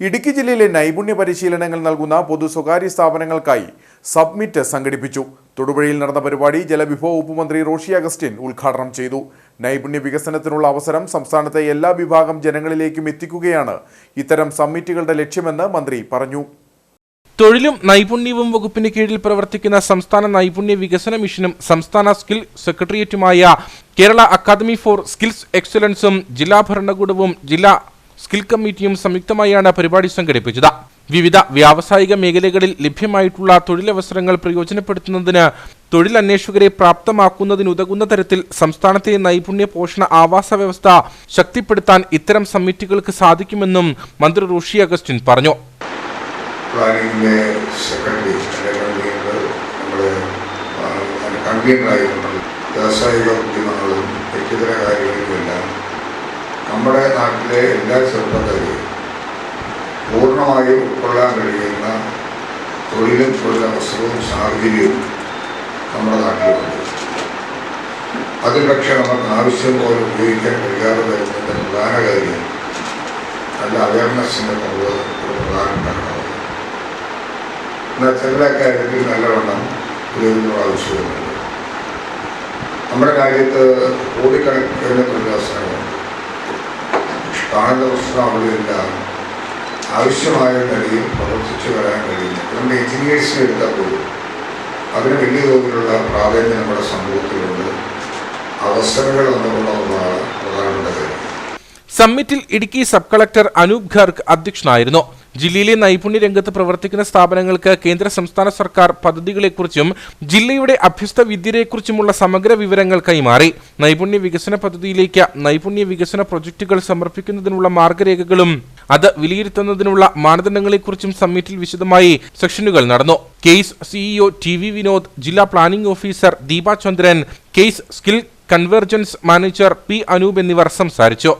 ഇടുക്കി ജില്ലയിലെ നൈപുണ്യ പരിശീലനങ്ങൾ നൽകുന്ന പൊതു സ്വകാര്യ സ്ഥാപനങ്ങൾക്കായി സബ്മിറ്റ് സംഘടിപ്പിച്ചു. തൊടുപുഴയിൽ നടന്ന പരിപാടി ജലവിഭവ വകുപ്പ് മന്ത്രി റോഷി അഗസ്റ്റിൻ ഉദ്ഘാടനം ചെയ്തു. നൈപുണ്യ വികസനത്തിനുള്ള അവസരം സംസ്ഥാനത്തെ എല്ലാ വിഭാഗം ജനങ്ങളിലേക്കും എത്തിക്കുകയാണ് ഇത്തരം സബ്മിറ്റുകളുടെ ലക്ഷ്യമെന്ന് മന്ത്രി പറഞ്ഞു. തൊഴിലും നൈപുണ്യവും വകുപ്പിന് കീഴിൽ പ്രവർത്തിക്കുന്ന സംസ്ഥാന നൈപുണ്യ വികസന മിഷനും സംസ്ഥാന സ്കിൽ സെക്രട്ടേറിയറ്റുമായ കേരള അക്കാദമി ഫോർ സ്കിൽസ് എക്സലൻസും ജില്ലാ ഭരണകൂടവും ജില്ലാ സ്കിൽ കമ്മിറ്റിയും സംയുക്തമായാണ് പരിപാടി സംഘടിപ്പിച്ചത്. വിവിധ വ്യാവസായിക മേഖലകളിൽ ലഭ്യമായിട്ടുള്ള തൊഴിലവസരങ്ങൾ പ്രയോജനപ്പെടുത്തുന്നതിന് തൊഴിലന്വേഷകരെ പ്രാപ്തമാക്കുന്നതിനുതകുന്ന തരത്തിൽ സംസ്ഥാനത്തെ നൈപുണ്യ പോഷണ ആവാസ വ്യവസ്ഥ ശക്തിപ്പെടുത്താൻ ഇത്തരം സമിറ്റികൾക്ക് സാധിക്കുമെന്നും മന്ത്രി റോഷി അഗസ്റ്റിൻ പറഞ്ഞു. വ്യാവസായിക ഉദ്യമങ്ങളും വ്യക്തിഗത കാര്യങ്ങൾക്കുമെല്ലാം നമ്മുടെ നാട്ടിലെ എല്ലാ ചെറുപ്പക്കാരെയും പൂർണമായും ഉൾക്കൊള്ളാൻ കഴിയുന്ന തൊഴിലും തൊഴിലവസരവും സാഹചര്യവും നമ്മുടെ നാട്ടിലുണ്ട്. അതിൽ പക്ഷേ നമുക്ക് ആവശ്യം പോലെ ഉപയോഗിക്കാൻ കഴിയാതെ വരുന്നതിന്റെ പ്രധാന കാര്യം നല്ല അവയർനെസ്സിന്റെ പങ്ക് ഒരു പ്രധാന ഘടകമാണ് എന്നാൽ ചില കാര്യത്തിൽ നല്ലവണ്ണം ഉപയോഗിക്കുന്ന ആവശ്യമുണ്ട് നമ്മുടെ രാജ്യത്ത് കോടിക്കണക്കിന് തൊഴിലവസരങ്ങളുണ്ട്. സ്ഥാനത്തെ പ്രശ്നം അവിടെയില്ല ആവശ്യമായ നിലയിൽ പ്രവർത്തിച്ചു വരാൻ കഴിയില്ല. നമ്മുടെ എഞ്ചിനീയേഴ്സിനെ എടുത്താൽ പോലും അതിന് വലിയ തോതിലുള്ള പ്രാധാന്യം നമ്മുടെ സമൂഹത്തിലുണ്ട്. അവസരങ്ങൾ എന്നുള്ള ഒന്നാണ് പ്രധാനപ്പെട്ട കാര്യം. സമ്മിറ്റിൽ ഇടുക്കി സബ് കളക്ടർ അനൂപ് ഖർഗ് അധ്യക്ഷനായിരുന്നു. ജില്ലയിലെ നൈപുണ്യ രംഗത്ത് പ്രവർത്തിക്കുന്ന സ്ഥാപനങ്ങൾക്ക് കേന്ദ്ര സംസ്ഥാന സർക്കാർ പദ്ധതികളെക്കുറിച്ചും ജില്ലയുടെ അഭ്യസ്ത വിദ്യരെക്കുറിച്ചുമുള്ള സമഗ്ര വിവരങ്ങൾ കൈമാറി. നൈപുണ്യ വികസന പദ്ധതിയിലേക്ക് നൈപുണ്യ വികസന പ്രൊജക്ടുകൾ സമർപ്പിക്കുന്നതിനുള്ള മാർഗരേഖകളും അത് വിലയിരുത്തുന്നതിനുള്ള മാനദണ്ഡങ്ങളെക്കുറിച്ചും സമ്മിറ്റിൽ വിശദമായി സെഷനുകൾ നടന്നു. KASE CEO T V Vinod ജില്ലാ planning officer Deepa Chandran KASE skill convergence manager P Anoop എന്നിവർ സംസാരിച്ചു.